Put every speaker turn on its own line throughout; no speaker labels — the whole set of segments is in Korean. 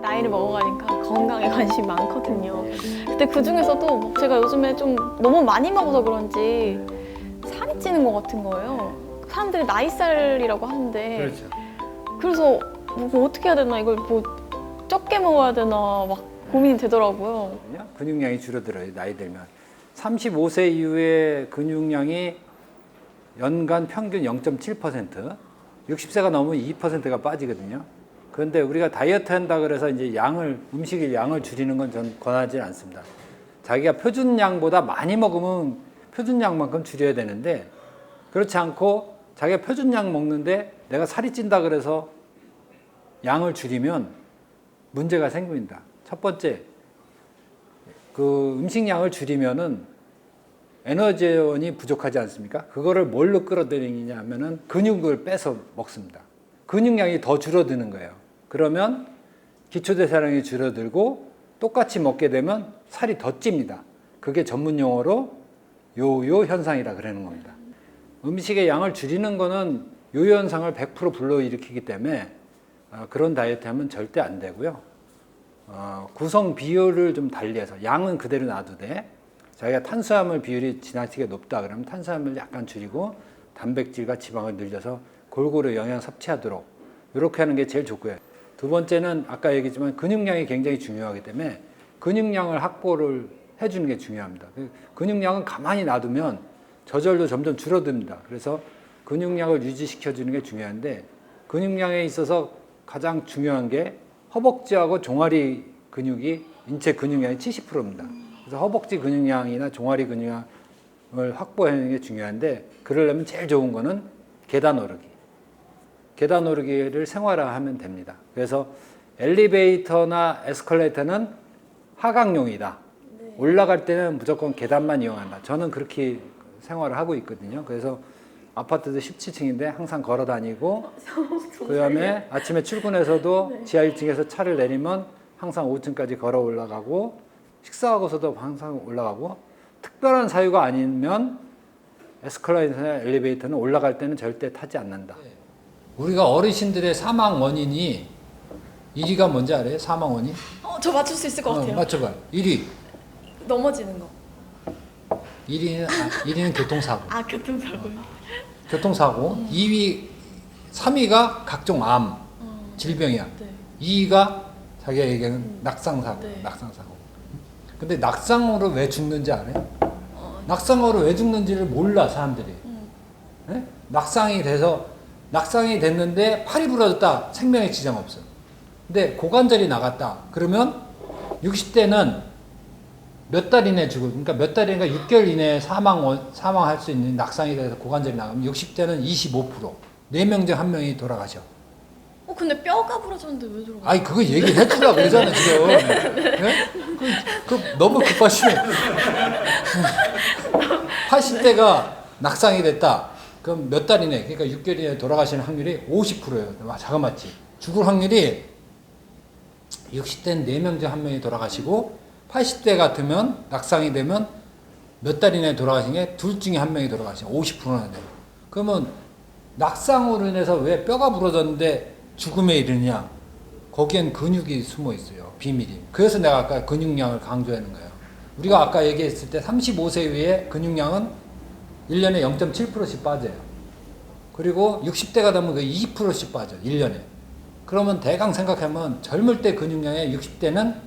나이를 먹어가니까 건강에 관심이 많거든요. 근데 그 중에서도 제가 요즘에 좀 너무 많이 먹어서 그런지 살이 찌는 것 같은 거예요. 사람들이 나이살이라고 하는데
그렇죠.
그래서 뭐 어떻게 해야 되나 이걸 뭐 적게 먹어야 되나 막 고민이 되더라고요.
근육량이 줄어들어요. 나이 들면 35세 이후에 근육량이 연간 평균 0.7%, 60세가 넘으면 2%가 빠지거든요. 그런데 우리가 다이어트 한다 그래서 이제 양을 음식의 양을 줄이는 건 전 권하지 않습니다. 자기가 표준량보다 많이 먹으면 표준량만큼 줄여야 되는데 그렇지 않고 자기가 표준량 먹는데 내가 살이 찐다 그래서 양을 줄이면 문제가 생깁니다. 첫 번째, 그 음식량을 줄이면은 에너지원이 부족하지 않습니까? 그거를 뭘로 끌어들이냐 하면은 근육을 빼서 먹습니다. 근육량이 더 줄어드는 거예요. 그러면 기초대사량이 줄어들고 똑같이 먹게 되면 살이 더 찝니다. 그게 전문 용어로 요요 현상이라 그러는 겁니다. 음식의 양을 줄이는 거는 요요 현상을 100% 불러일으키기 때문에 어, 그런 다이어트 하면 절대 안 되고요. 어, 구성 비율을 좀 달리해서 양은 그대로 놔두되 자기가 탄수화물 비율이 지나치게 높다 그러면 탄수화물 약간 줄이고 단백질과 지방을 늘려서 골고루 영양 섭취하도록 이렇게 하는 게 제일 좋고요. 두 번째는 아까 얘기했지만 근육량이 굉장히 중요하기 때문에 근육량을 확보를 해주는 게 중요합니다. 그 근육량은 가만히 놔두면 저절로 점점 줄어듭니다. 그래서 근육량을 유지시켜 주는 게 중요한데 근육량에 있어서 가장 중요한 게 허벅지하고 종아리 근육이 인체 근육량의 70%입니다. 그래서 허벅지 근육량이나 종아리 근육량을 확보하는 게 중요한데 그러려면 제일 좋은 거는 계단 오르기. 계단 오르기를 생활화하면 됩니다. 그래서 엘리베이터나 에스컬레이터는 하강용이다. 올라갈 때는 무조건 계단만 이용한다. 저는 그렇게 생활을 하고 있거든요. 그래서 아파트도 17층인데 항상 걸어 다니고 그 다음에 아침에 출근해서도 지하 1층에서 차를 내리면 항상 5층까지 걸어 올라가고 식사하고서도 항상 올라가고 특별한 사유가 아니면 에스컬레이터나 엘리베이터는 올라갈 때는 절대 타지 않는다. 우리가 어르신들의 사망 원인이 1위가 뭔지 알아요? 사망 원인?
어, 저 맞출 수 있을 것 같아요.
맞춰봐. 1위.
넘어지는 거.
1위는 아, 1위는 교통사고.
아 교통사고요.
교통사고. 2위 3위가 각종 암 질병이야.
네.
2위가 자기가 얘기하는 낙상사고.
네.
낙상사고. 근데 낙상으로 왜 죽는지 알아요?
어,
낙상으로 왜 죽는지를 몰라 사람들이.
음.
예? 낙상이 돼서 낙상이 됐는데 팔이 부러졌다. 생명에 지장 없어. 근데 고관절이 나갔다. 그러면 60대는 몇 달 이내 죽을 그러니까 몇 달 이내가 6개월 이내에 사망 원- 사망할 수 있는 낙상이 돼서 고관절이 나가면 60대는 25% 4명 중 1명이 돌아가셔.
어 근데 뼈가 부러졌는데 왜 들어가?
아니 그거 얘기를 해주려고 그러잖아 지금. 네? 그, 그 너무 급하시네. 80대가 낙상이 됐다. 그럼 몇 달 이내, 그러니까 6개월 이내 돌아가시는 확률이 50%예요. 와, 자가 맞지. 죽을 확률이 60대는 4명 중 1명이 돌아가시고 80대 같으면 낙상이 되면 몇 달 이내에 돌아가신 게 둘 중에 한 명이 돌아가시면 50%나 돼요. 그러면 낙상으로 인해서 왜 뼈가 부러졌는데 죽음에 이르냐? 거기엔 근육이 숨어 있어요. 비밀이. 그래서 내가 아까 근육량을 강조하는 거예요. 우리가 아까 얘기했을 때 35세 이후에 근육량은 1년에 0.7%씩 빠져요. 그리고 60대가 되면 그 2%씩 빠져, 1년에. 그러면 대강 생각하면 젊을 때 근육량의 60대는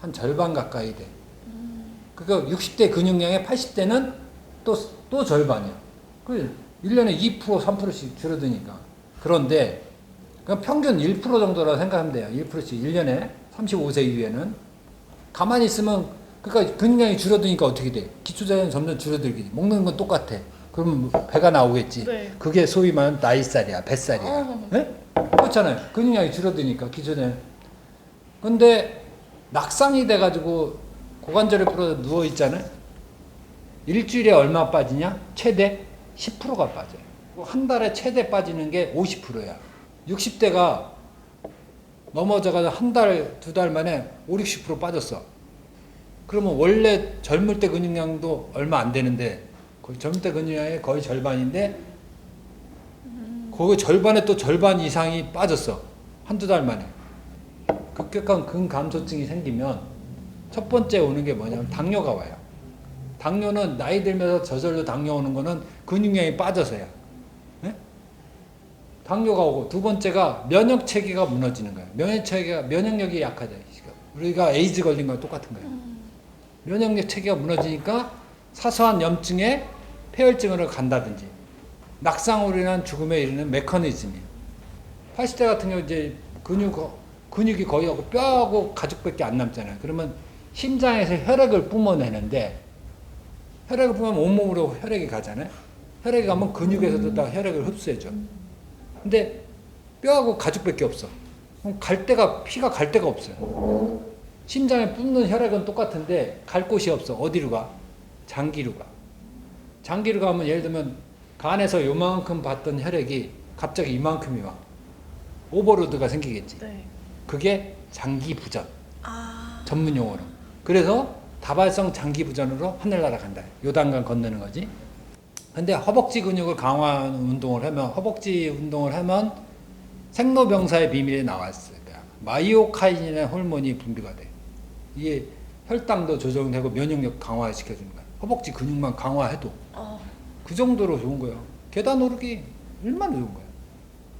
한 절반 가까이 돼. 그러니까 60대 근육량의 80대는 또, 또 절반이야. 그 1년에 2% 3%씩 줄어드니까. 그런데 그냥 평균 1% 정도라 생각하면 돼요. 1%씩 1년에 35세 이후에는 가만히 있으면 그러니까 근육량이 줄어드니까 어떻게 돼? 기초자는 점점 줄어들기. 먹는 건 똑같아. 그러면 뭐 배가 나오겠지.
네.
그게 소위 말하는 나이살이야, 뱃살이야.
어.
네? 그렇잖아요. 근육량이 줄어드니까 기초자는. 근데 낙상이 돼가지고 고관절에 부러져 누워 있잖아요. 일주일에 얼마 빠지냐? 최대 10%가 빠져요. 한 달에 최대 빠지는 게 50%야. 60대가 넘어져가지고 한 달, 두 달 만에 5, 60% 빠졌어. 그러면 원래 젊을 때 근육량도 얼마 안 되는데, 젊을 때 근육량의 거의 절반인데, 거기 절반에 또 절반 이상이 빠졌어. 한두 달 만에. 그 급격한 근감소증이 생기면 첫 번째 오는 게 뭐냐면 당뇨가 와요. 당뇨는 나이 들면서 저절로 당뇨 오는 거는 근육량이 빠져서야. 네? 당뇨가 오고 두 번째가 면역 체계가 무너지는 거예요. 면역 체계가 면역력이 약하죠. 우리가 에이즈 걸린 거랑 똑같은 거예요. 면역력 체계가 무너지니까 사소한 염증에 폐혈증으로 간다든지 낙상으로 인한 죽음에 이르는 메커니즘이에요. 80대 같은 경우 이제 근육 근육이 거의 없고 뼈하고 가죽밖에 안 남잖아요. 그러면 심장에서 혈액을 뿜어내는데 혈액을 뿜으면 온몸으로 혈액이 가잖아요. 혈액이 가면 근육에서도 다 혈액을 흡수해줘. 근데 뼈하고 가죽밖에 없어. 그럼 갈 데가 피가 갈 데가 없어요. 심장에 뿜는 혈액은 똑같은데 갈 곳이 없어. 어디로 가? 장기로 가. 장기로 가면 예를 들면 간에서 요만큼 봤던 혈액이 갑자기 이만큼이 와. 오버로드가 생기겠지.
네.
그게 장기 부전.
아.
전문 용어로. 그래서 다발성 장기 부전으로 하늘나라 간다. 요단강 건너는 거지. 근데 허벅지 근육을 강화하는 운동을 하면 허벅지 운동을 하면 생로병사의 비밀이 나왔을 거야. 마이오카인이라는 호르몬이 분비가 돼. 이게 혈당도 조정되고 면역력 강화시켜주는 거야. 허벅지 근육만 강화해도
어.
그 정도로 좋은 거예요. 계단 오르기 얼마나 좋은 거예요.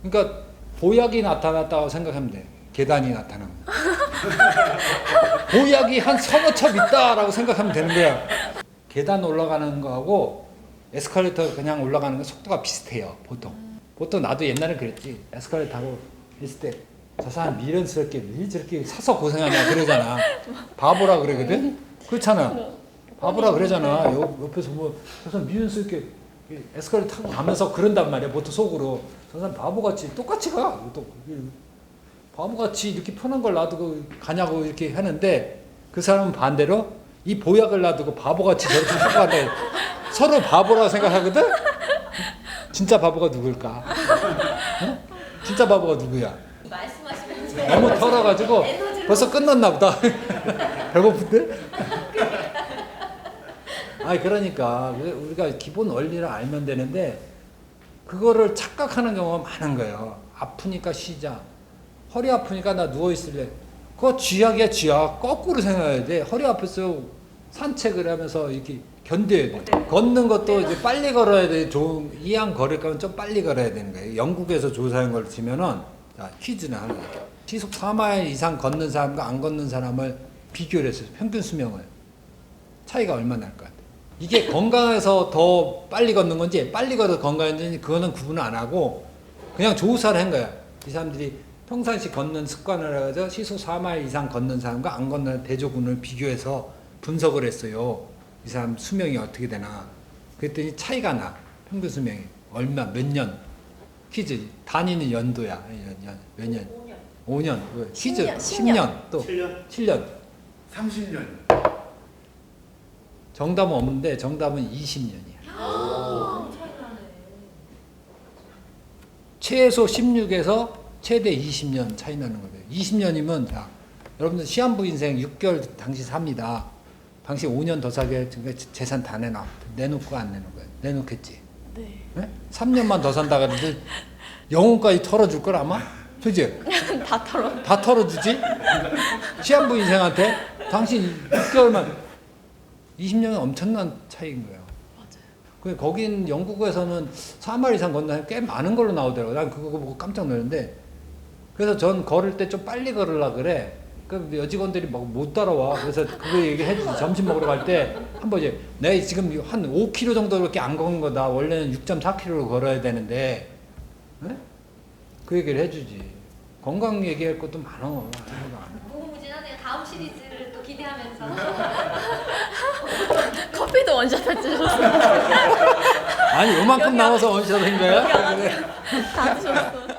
그러니까 보약이 나타났다고 생각하면 돼. 계단이 나타나면. 보약이 한 서너 첩 있다라고 생각하면 되는 거야. 계단 올라가는 거하고 에스컬레이터 그냥 올라가는 거 속도가 비슷해요. 보통. 보통 나도 옛날에 그랬지. 에스컬레이터 타고 있을 때 저 사람 미련스럽게 왜 저렇게 서서 고생하냐 그러잖아. 바보라 그러거든. 그렇잖아. 바보라 그러잖아. 옆, 옆에서 뭐, 저 사람 미연스럽게 에스컬레이터 타고 가면서 그런단 말이야. 보통 속으로. 저 사람 바보같이 똑같이 가. 또, 바보같이 이렇게 편한 걸 놔두고 가냐고 이렇게 하는데 그 사람은 반대로 이 보약을 놔두고 바보같이 저렇게 생각하는데 서로 바보라고 생각하거든? 진짜 바보가 누굴까? 어? 진짜 바보가 누구야? 너무 털어가지고 벌써 끝났나 보다. 배고픈데? 아니 그러니까 우리가 기본 원리를 알면 되는데 그거를 착각하는 경우가 많은 거예요. 아프니까 쉬자. 허리 아프니까 나 누워 있을래. 그거 쥐약이야 쥐약. 거꾸로 생각해야 돼. 허리 아파서 산책을 하면서 이렇게 견뎌야 돼.
네.
걷는 것도 이제 빨리 걸어야 돼. 좋은 이왕 걸을 거면 좀 빨리 걸어야 되는 거예요. 영국에서 조사한 걸 치면은 자, 퀴즈는 하나. 시속 4마일 이상 걷는 사람과 안 걷는 사람을 비교를 했어요. 평균 수명을. 차이가 얼마나 날것 같아요. 이게 건강해서 더 빨리 걷는 건지 빨리 걸어 건강한지 그거는 구분을 안 하고 그냥 조사를 한 거야. 이 사람들이 평상시 걷는 습관을 해서 시속 4마일 이상 걷는 사람과 안 걷는 대조군을 비교해서 분석을 했어요. 이 사람 수명이 어떻게 되나. 그랬더니 차이가 나. 평균 수명이. 얼마, 몇 년. 퀴즈. 단위는 연도야. 몇 년? 5년. 왜? 퀴즈.
10년,
10년. 또
7년?
7년.
30년.
정답은 없는데 정답은 20년이야.
아, 차이 나네.
최소 16에서 최대 20년 차이 나는 거예요. 20년이면 자, 여러분들 시한부 인생 6개월 당시 삽니다. 당시 5년 더 사게 그러니까 재산 다 내놔. 내놓고 안 내는 거예요. 내놓겠지.
네.
네? 3년만 더 산다 그러는데 영혼까지 털어줄 걸 아마? 그지?
다 털어.
다 털어주지? 시한부 인생한테 당신 6개월만 20년은 엄청난 차이인 거예요. 그 거긴 영국에서는 3말 이상 건너면 꽤 많은 걸로 나오더라고요. 난 그거 보고 깜짝 놀랐는데 그래서 전 걸을 때 좀 빨리 걸으려 그래. 그 여직원들이 막 못 따라와. 그래서 그거 얘기해 주지. 점심 먹으러 갈 때 한번 이제 내가 지금 한 5km 정도밖에 안 걷는 거다. 원래는 6.4km로 걸어야 되는데 네? 그 얘기를 해주지. 건강 얘기할 것도 많어.
무궁무진하네요. 다음 시리즈를 또 기대하면서.
커피도 원샷 해주셨어요.
아니 요만큼 나와서 원샷 한 거야?
다 드셨어.